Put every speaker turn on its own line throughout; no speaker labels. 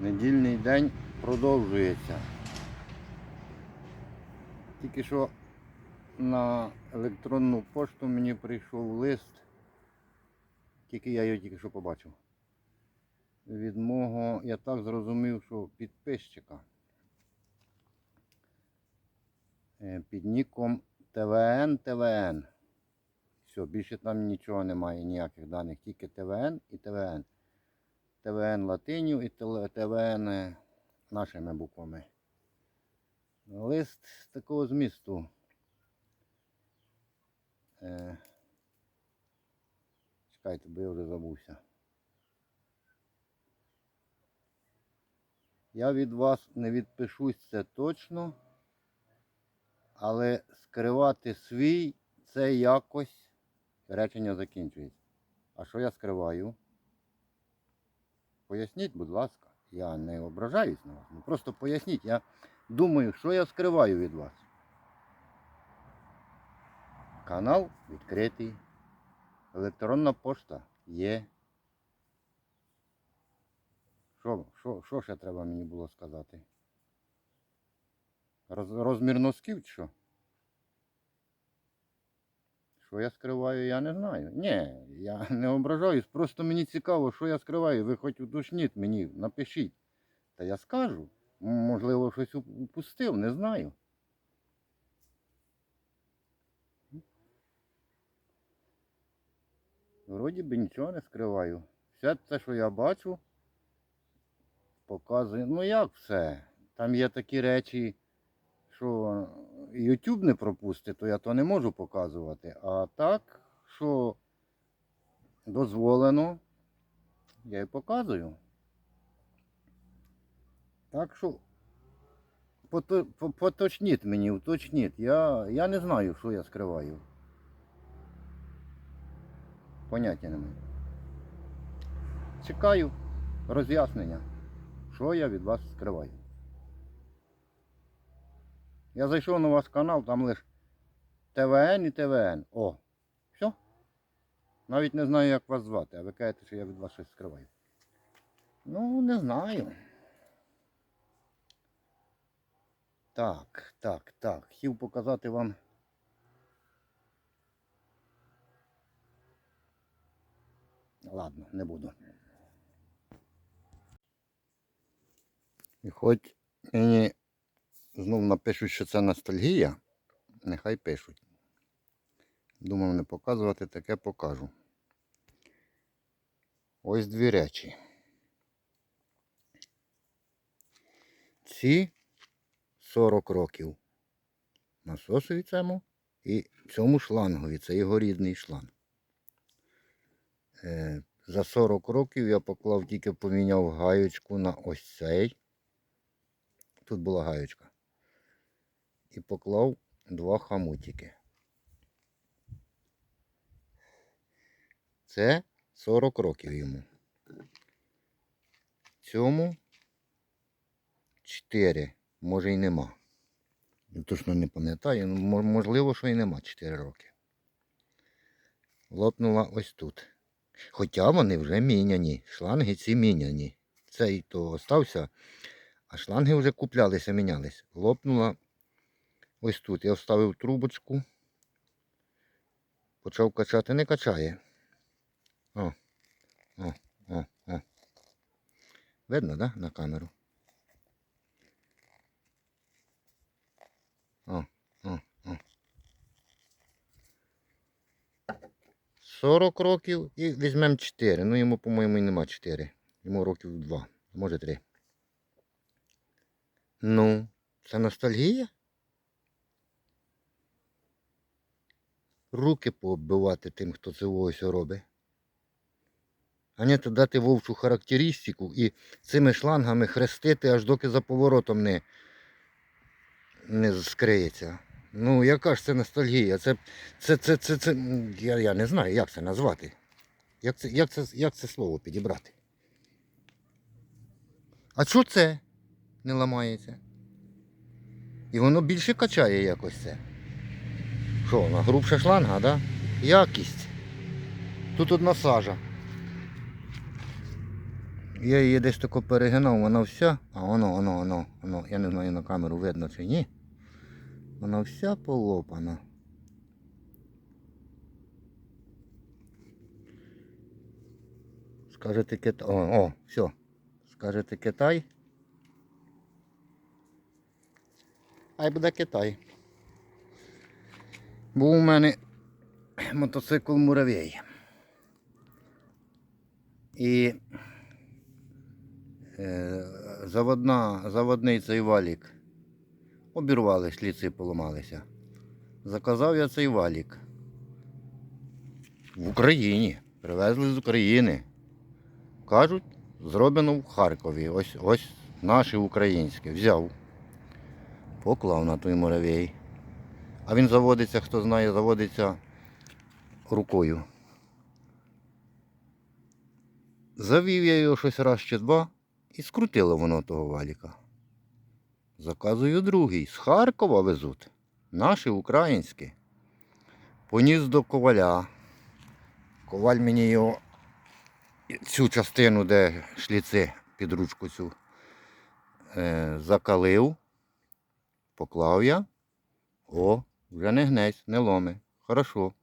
Недільний день продовжується. Тільки що на електронну пошту мені прийшов лист, тільки я його тільки що побачив. Від мого, я так зрозумів, що підписчика. Е, Під ніком ТВН ТВН. Все, більше там нічого немає, ніяких даних, тільки ТВН і ТВН. ТВН латиню і ТВН нашими буквами. Лист такого змісту. Е, чекайте, бо я вже забувся. Я від вас не відпишусь, це точно. Але скривати свій це якось речення закінчується. А що я скриваю? Поясніть, будь ласка. Я не ображаюсь на вас. Ну, просто поясніть. Я думаю, що я скриваю від вас. Канал відкритий. Електронна пошта є. Що, що, що ще треба мені було сказати? Роз, розмір носків чи що? Що я скриваю, я не знаю. Ні, я не ображаюсь. Просто мені цікаво, що я скриваю. Ви хоч уточніть мені, напишіть. Та я скажу. Можливо, щось упустив, не знаю. Вроді би нічого не скриваю. Все те, що я бачу, показую. Ну як все? Там є такі речі, що YouTube не пропустить, то я то не можу показувати. А так, що дозволено, я і показую. Так що поточніть мені, уточніть. Я, я не знаю, що я скриваю. Поняття не маю. Чекаю роз'яснення, що я від вас скриваю. Я зайшов на ваш канал, там лише ТВН і ТВН. О, все. Навіть не знаю, як вас звати, а ви кажете, що я від вас щось скриваю. Ну, не знаю. Так, так, так. Хотів показати вам. Ладно, не буду. І хоч мені знов напишуть, що це ностальгія, нехай пишуть. Думав не показувати, таке покажу. Ось дві речі. Ці 40 років насосові цьому і цьому шлангові. Це його рідний шланг. Е, за 40 років я поклав, тільки поміняв гаючку на ось цей. Тут була гаючка. І поклав два хамутики. Це 40 років йому. Цьому 4, може і нема. Точно не пам'ятаю, ну, можливо, що і нема 4 роки. Лопнула ось тут. Хоча вони вже міняні. Шланги ці міняні. Цей то остався, а шланги вже куплялися, мінялись. Лопнула ось тут. Я вставив трубочку. Почав качати, не качає. О, о, о, о. Видно, да, на камеру? О, о, о. 40 років і візьмемо 4. Ну йому, по-моєму, і нема 4. Йому років 2, може 3. Ну, це ностальгія? Руки пооббивати тим, хто це ось робить. А не то дати вовчу характеристику і цими шлангами хрестити, аж доки за поворотом не, не скриється. Ну, яка ж це ностальгія? Це, це, це, це, це, я, я не знаю, як це назвати. Як це, як, це, як це слово підібрати? А що це не ламається? І воно більше качає якось це. Що, вона грубша шланга, да? Якість. Тут одна сажа. Я її десь тако перегинав, вона вся, а воно, воно, воно, воно, я не знаю на камеру видно чи ні. Вона вся полопана. Скажете Китай. О, о, все. Скажете Китай. Хай буде Китай. Був у мене мотоцикл муравей. І е, заводна, заводний цей валік. Обірвали, шліци поламалися. Заказав я цей валік. В Україні. Привезли з України. Кажуть, зроблено в Харкові. Ось ось наше українське. Взяв. Поклав на той муравей. А він заводиться, хто знає, заводиться рукою. Завів я його щось раз чи два і скрутило воно того валіка. Заказую другий. З Харкова везуть. Наші українські. Поніс до коваля. Коваль мені його цю частину, де шліци під ручку цю, е, закалив, поклав я. О, вже не гнесь, не ломе. Хорошо.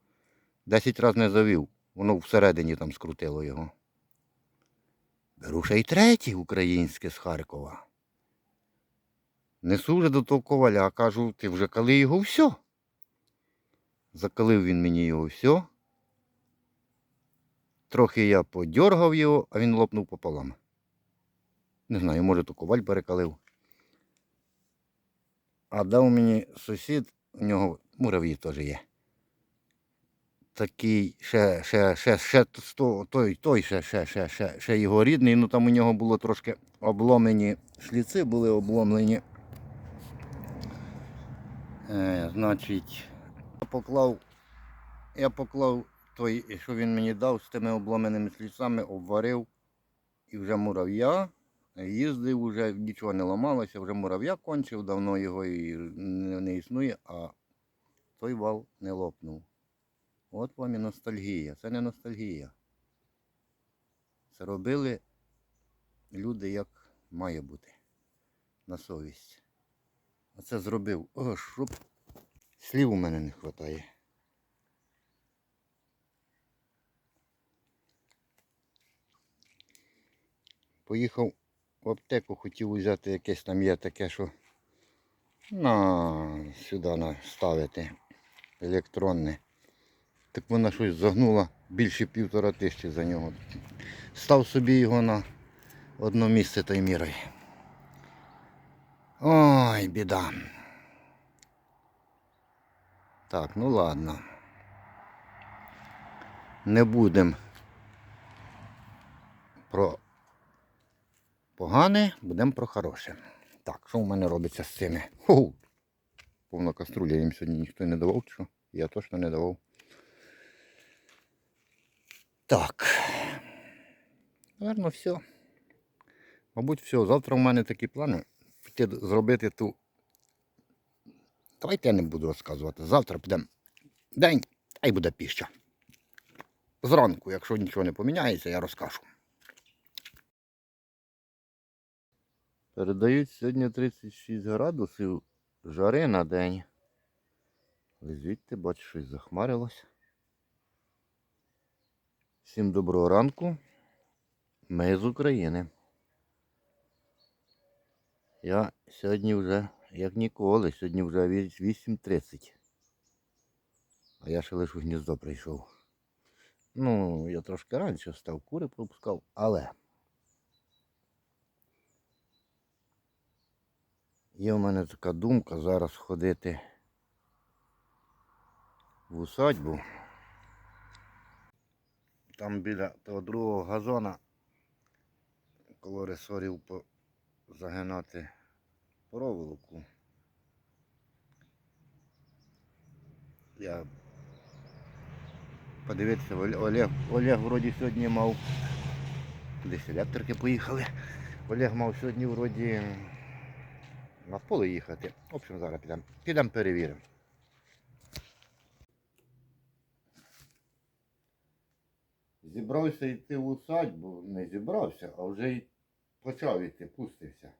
Десять разів не завів. Воно всередині там скрутило його. Беру ще й третє українське з Харкова. Несу вже до того коваля, кажу, ти вже кали його все. Закалив він мені його все. Трохи я подьоргав його, а він лопнув пополам. Не знаю, може то коваль перекалив. А дав мені сусід, у нього муравій теж є. Такий ще, ще, ще, ще той, той ще, ще, ще, ще, ще його рідний, ну там у нього було трошки обломлені шліци, були обломлені. Е, значить, я поклав, я поклав той, що він мені дав з тими обломаними шліцами, обварив і вже мурав'я. Їздив, вже нічого не ламалося, вже мурав'я кончив, давно його і не, існує, а той вал не лопнув. От вам і ностальгія. Це не ностальгія. Це робили люди, як має бути. На совість. Оце зробив. О, щоб слів у мене не вистачає. Поїхав в аптеку, хотів взяти якесь там є таке, що на сюди на ставити електронне. Так вона щось загнула більше півтора тисячі за нього. Став собі його на одно місце та й міряй. Ой, біда. Так, ну ладно. Не будемо про погане, будемо про хороше. Так, що в мене робиться з цими? Ху! Повна каструля їм сьогодні ніхто не давав, що? Я точно не давав. Так. Наверно, все. Мабуть, все. Завтра в мене такі плани піти зробити ту. Давайте я не буду розказувати. Завтра підемо день, а й буде піща. Зранку, якщо нічого не поміняється, я розкажу. Передають сьогодні 36 градусів жари на день. Але звідти, бачу, щось захмарилось. Всім доброго ранку. Ми з України. Я сьогодні вже, як ніколи, сьогодні вже 8.30. А я ще лише у гніздо прийшов. Ну, я трошки раніше встав, кури пропускав, але є в мене така думка зараз ходити в усадьбу. Там біля того другого газона коло ресорів загинати проволоку. Я подивитися, Олег, Олег, вроді сьогодні мав. Десь електрики поїхали. Олег мав сьогодні вроді на поле їхати. В общем, зараз підемо. Підемо перевіримо. зібрався йти в усадьбу, не зібрався, а вже й почав йти, пустився.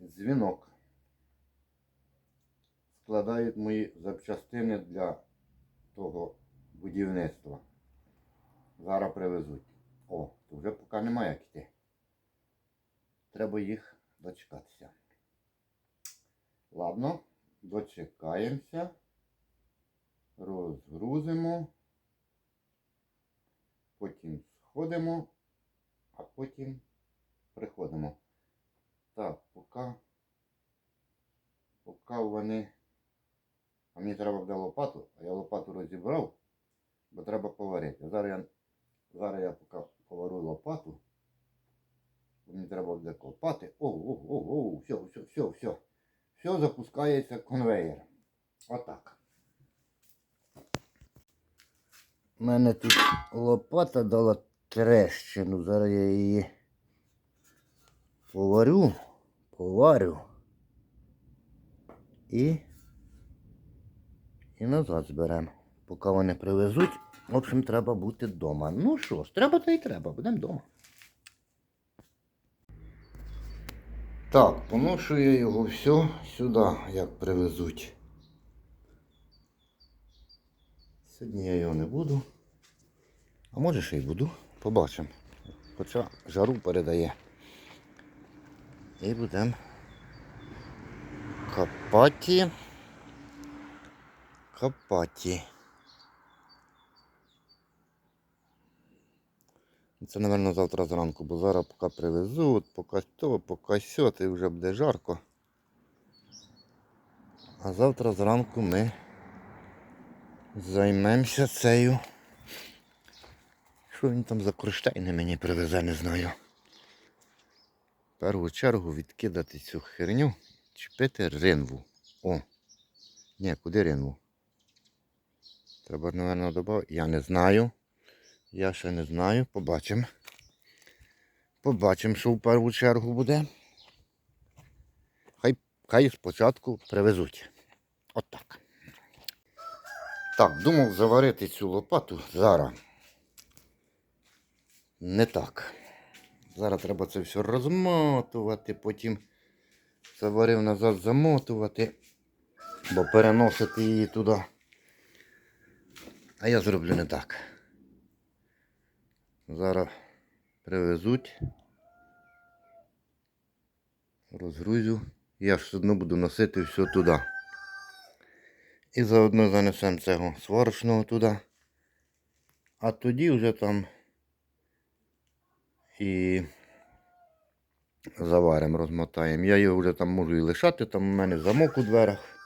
Дзвінок. Складають мої запчастини для того будівництва. Зараз привезуть. О, то вже поки немає як йти. Треба їх дочекатися. Ладно, дочекаємося. Розгрузимо. Потім сходимо, а потім приходимо. Так, поки, поки вони. А мені треба буде лопату, а я лопату розібрав, бо треба поварити. Зараз я, зараз я поки поварю лопату. Мені треба буде копати. О, о, о, о, все, все, все, все. Все запускається конвейер. Отак. У мене тут лопата дала трещину. Зараз я її поварю, поварю. І, і назад зберемо. Поки вони привезуть, в общем, треба бути вдома. Ну що ж, треба та й треба, будемо вдома. Так, поношу я його все сюди, як привезуть. Сьогодні я його не буду. А може ще й буду. Побачимо. Хоча жару передає. І будемо копати. Копати. Це, мабуть, завтра зранку, бо зараз поки привезуть, поки то, поки сьо, то і вже буде жарко. А завтра зранку ми займемося цією. Що він там за кронштейни мені привезе, не знаю. В першу чергу відкидати цю херню, чіпити ринву. О! Ні, куди ринву? Треба, мабуть, додати. Я не знаю. Я ще не знаю. Побачимо. Побачимо, що в першу чергу буде. Хай, хай спочатку привезуть. Отак. Так, думав заварити цю лопату зараз. Не так. Зараз треба це все розмотувати, потім заварив назад замотувати, бо переносити її туди. А я зроблю не так. Зараз привезуть, розгрузю. Я все одно буду носити все туди. І заодно занесемо цього сварочного туди. А тоді вже там і заваримо, розмотаємо. Я його вже там можу і лишати, там у мене замок у дверах.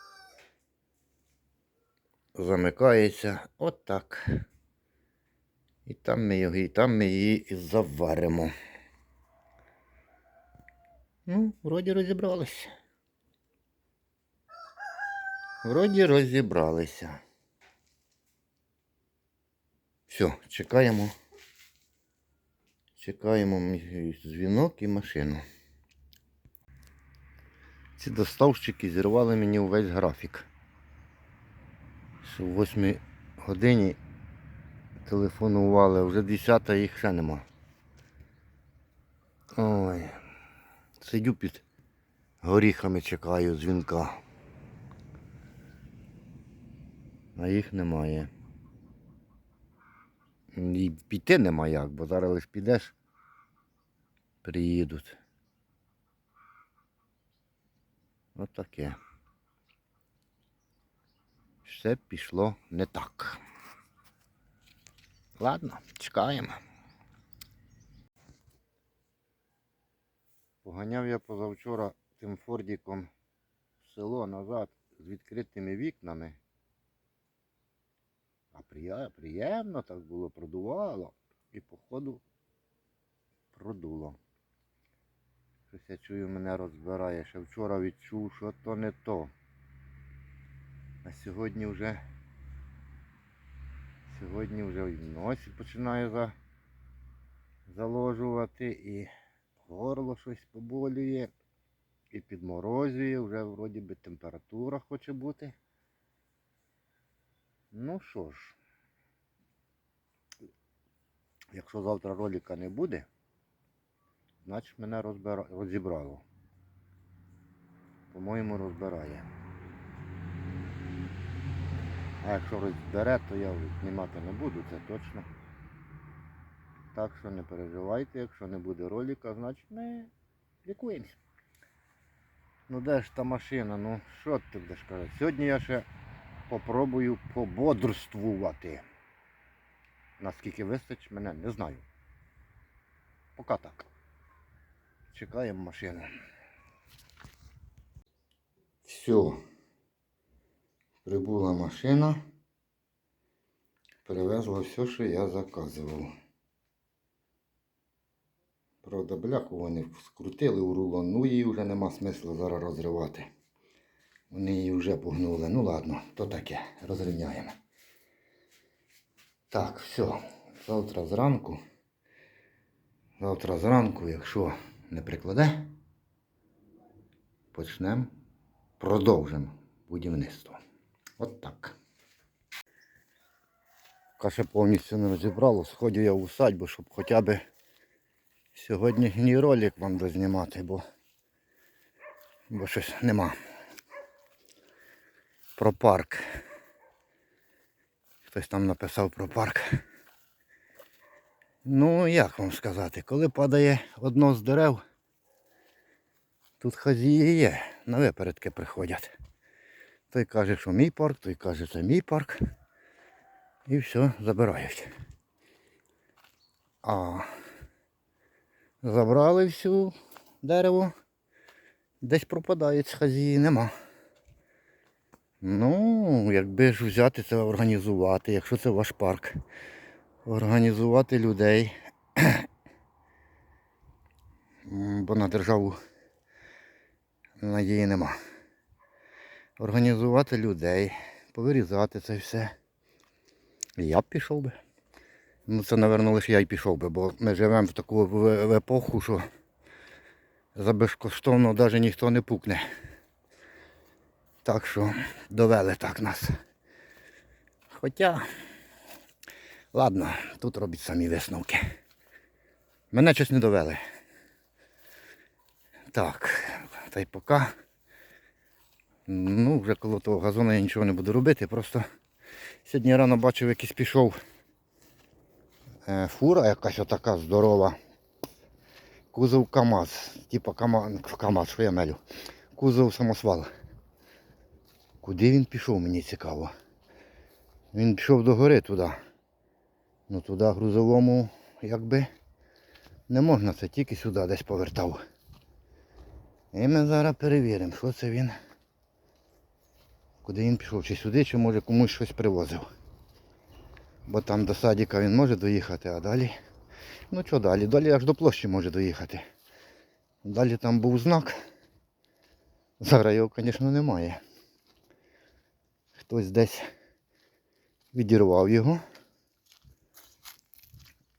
Замикається. Отак. І там ми його, і там ми її і заваримо. Ну, вроді розібралися. Вроді розібралися. Все, чекаємо. Чекаємо дзвінок і машину. Ці доставщики зірвали мені увесь графік. Що в 8 годині телефонували, вже 10 їх ще нема. Ой. Сидю під горіхами, чекаю дзвінка. А їх немає. І піти нема як, бо зараз лиш підеш, приїдуть. От таке. Все пішло не так. Ладно, чекаємо. Поганяв я позавчора тим фордіком в село назад з відкритими вікнами. А приємно так було, продувало. І походу продуло. Щось я чую, мене розбирає. Ще вчора відчув, що то не то. А сьогодні вже сьогодні вже і носі починає за, заложувати і горло щось поболює. І підморозює, вже вроді би температура хоче бути. Ну що ж, Якщо завтра ролика не буде, значить мене розбира... розібрало. По-моєму, розбирає. А якщо розбере, то я знімати не буду, це точно. Так що не переживайте, якщо не буде ролика, значить ми лікуємося. Ну де ж та машина? Ну що ти будеш казати? Сьогодні я ще попробую пободрствувати. Наскільки вистачить мене, не знаю. Поки так. Чекаємо машину. Все. Прибула машина. Привезла все, що я заказував. Правда, бляху вони скрутили у рулон, ну її вже нема смисла зараз розривати. Вони її вже погнули. Ну ладно, то таке, розрівняємо. Так, все. Завтра зранку. Завтра зранку, якщо не прикладе, почнемо, продовжимо будівництво. От так. Каже повністю не розібрало. Сходю я в усадьбу, щоб хоча б сьогоднішній ролик вам дознімати, бо, бо щось нема. Про парк. Хтось там написав про парк. Ну, як вам сказати, коли падає одно з дерев, тут хазії є, на випередки приходять. Той каже, що мій парк, той каже, що це мій парк. І все, забирають. А забрали всю дерево, десь пропадають з хазії, нема. Ну, якби ж взяти це організувати, якщо це ваш парк, організувати людей. Бо на державу надії нема. Організувати людей, повирізати це все. Я б пішов би. Ну це, напевно, лише я й пішов би, бо ми живемо в таку в- в епоху, що за безкоштовно навіть ніхто не пукне. Так що довели так нас. Хоча, ладно, тут робіть самі висновки. Мене щось не довели. Так, та й поки. Ну, вже коло того газону я нічого не буду робити. Просто сьогодні рано бачив, якийсь пішов е, фура якась отака здорова. Кузов КАМАЗ. Типа КАМАЗ, КАМАЗ, що я мелю. Кузов самосвал. Куди він пішов, мені цікаво. Він пішов до гори туди. Ну туди грузовому якби не можна, це тільки сюди десь повертав. І ми зараз перевіримо, що це він. Куди він пішов, чи сюди, чи може комусь щось привозив. Бо там до садика він може доїхати, а далі. Ну що далі? Далі аж до площі може доїхати. Далі там був знак. Зараз його, звісно, немає. Хтось десь відірвав його.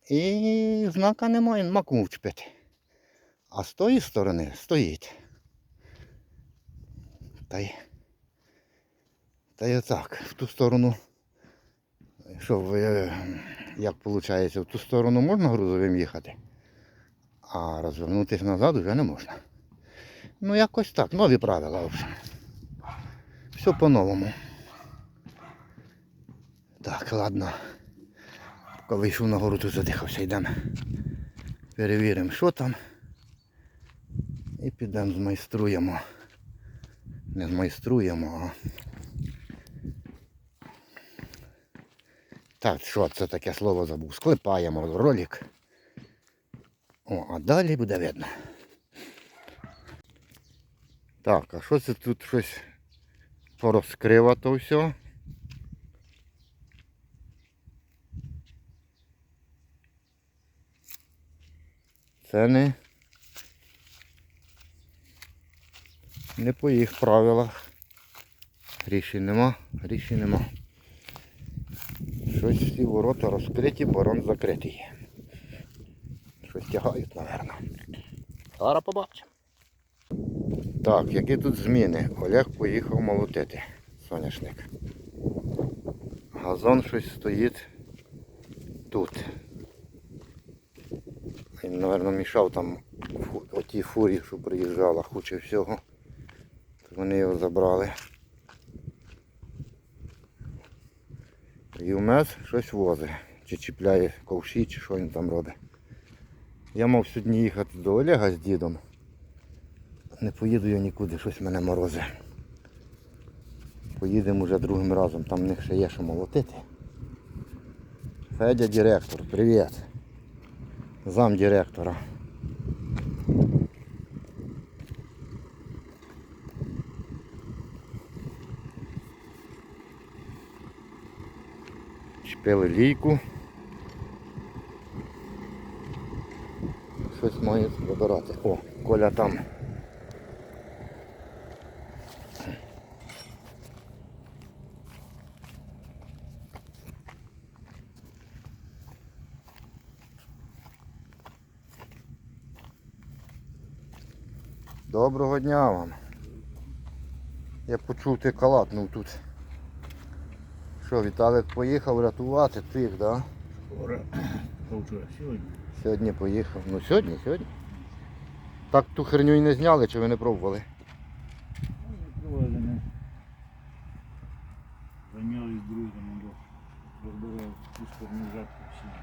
І знака немає, нема кому вчепити. А з тої сторони стоїть. Та й, та й отак, в ту сторону. Що, е, як виходить, в ту сторону можна грузовим їхати, а розвернутися назад вже не можна. Ну якось так, нові правила. в. Все по-новому. Так, ладно. Поки вийшов на гору, тут задихався, йдемо. Перевіримо, що там. І підемо змайструємо. Не змайструємо, а. Так, що це таке слово забув? Склепаємо ролик. О, а далі буде видно. Так, а що це тут щось порозкривато все? Це не, не по їх правилах. Рішень нема, рішень нема. Щось всі ворота розкриті, барон закритий. Щось тягають, напевно. Зараз побачимо. Так, які тут зміни? Олег поїхав молотити соняшник. Газон щось стоїть тут. Він, мабуть, мішав там отій фурі, що приїжджала, хоче всього. Вони його забрали. Юмес щось возить. Чи чіпляє ковші, чи що він там робить. Я мав сьогодні їхати до Олега з дідом. Не поїду я нікуди, щось мене морозе. Поїдемо вже другим разом, там в них ще є що молотити. Федя директор, привіт. Зам директора. Чпили лійку. Щось має вибирати. О, Коля там. Доброго дня вам. Я почув ти калатнув тут. Що, Віталик поїхав рятувати тих, да?
Вчора, сьогодні.
Сьогодні поїхав. Ну сьогодні, сьогодні. Так ту херню і не зняли, чи ви не пробували?
Проведено. Зайнялись друзями, бо розбирав ту сторону жатку всі.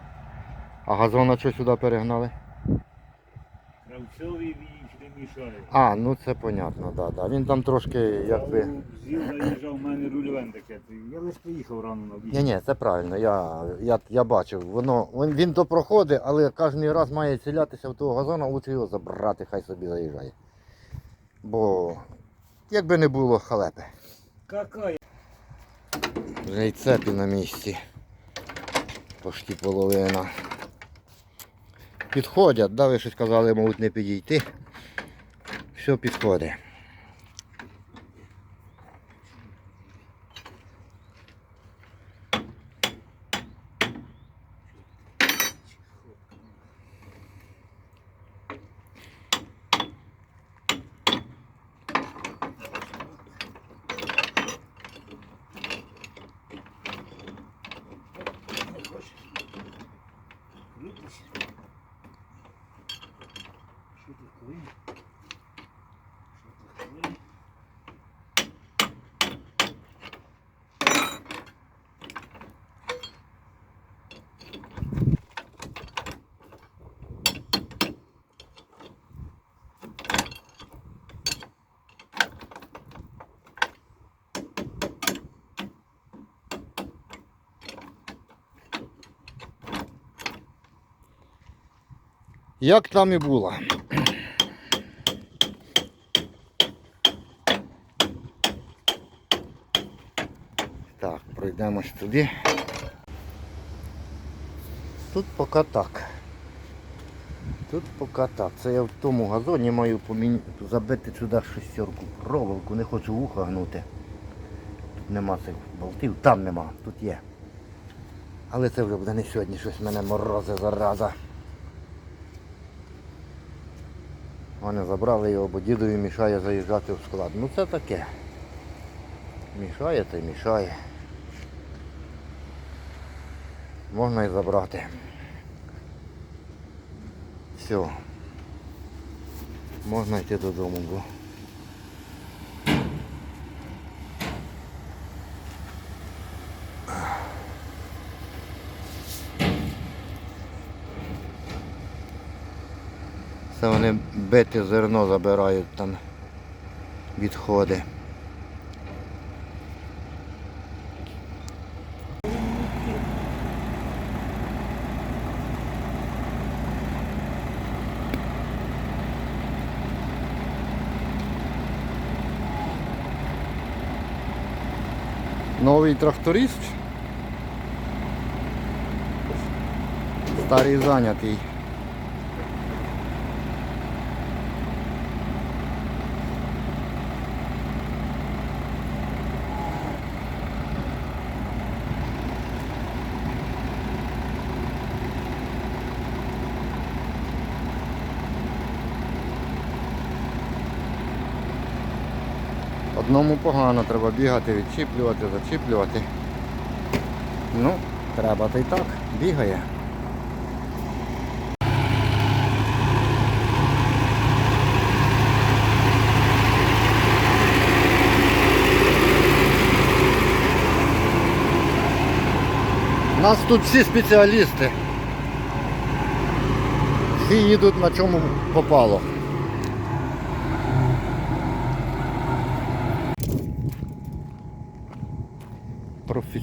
А газона що сюди перегнали?
Кравцьові їх не мішає.
А, ну це понятно, да, да. Він там трошки якби.
Зіл заїжджав, в мене рульовен таке. Я лише поїхав рано на
Ні,
вісім.
ні, це правильно, я, я, я бачив. Воно, він, він то проходить, але кожен раз має цілятися в того газона, лучше його забрати, хай собі заїжджає. Бо якби не було халепи.
Какая?
Вже й цепі на місці. Почти половина. Підходять, да, ви щось казали, можуть не підійти. Все підходить. Як там і було. Так, пройдемось туди. Тут поки так. Тут поки так. Це я в тому газоні маю помін... забити сюди шестерку проволоку, не хочу вуха гнути. Тут нема цих болтів, там нема, тут є. Але це вже буде не сьогодні, щось мене морози зараза. Вони забрали його, бо дідові мішає заїжджати в склад. Ну це таке. Мішає та й мішає. Можна і забрати. Все. Можна йти додому, бо. Це вони бити зерно забирають там відходи. Новий тракторист. Старий зайнятий. Одному погано, треба бігати, відчіплювати, зачіплювати. Ну, треба та й так, бігає. У нас тут всі спеціалісти. Всі їдуть на чому попало.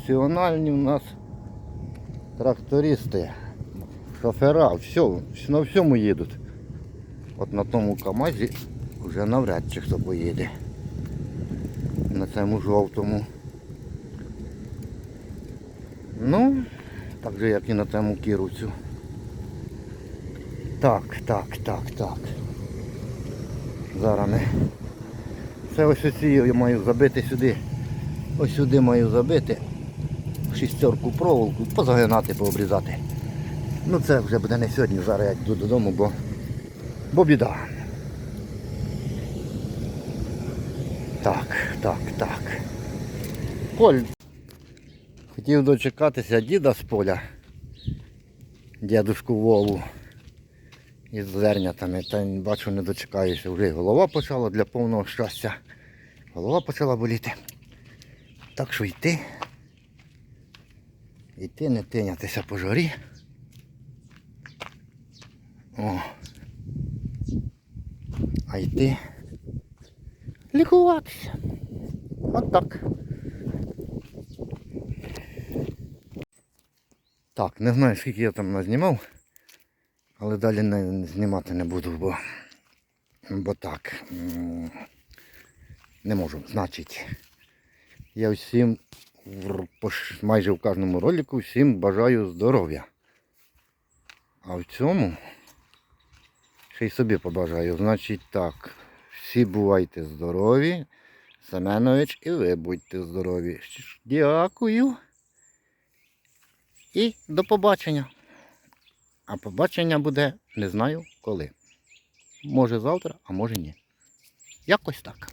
Професіональні у нас трактористи, шофера, все, на всьому їдуть. От на тому КАМАЗі вже навряд чи хто поїде. На цьому жовтому. Ну, так же як і на тому кіруцю. Так, так, так, так. Зараз ми. Це ось оці я маю забити сюди. Ось сюди маю забити. Шістерку проволоку, позагинати, пообрізати. Ну це вже буде не сьогодні, зараз я йду додому, бо, бо біда. Так, так, так. Коль. Хотів дочекатися діда з поля, дядушку Вову із зернятами, та бачу, не дочекаюся. Вже голова почала для повного щастя. Голова почала боліти. Так що йти. Йти, не тинятися по жарі. О. А йти. Лікуватися. От так. Так, не знаю, скільки я там назнімав, але далі не, знімати не буду, бо, бо так. Не можу. Значить, я всім майже в кожному ролику всім бажаю здоров'я. А в цьому ще й собі побажаю. Значить так, всі бувайте здорові. Семенович, і ви будьте здорові. Дякую. І до побачення. А побачення буде не знаю коли. Може завтра, а може ні. Якось так.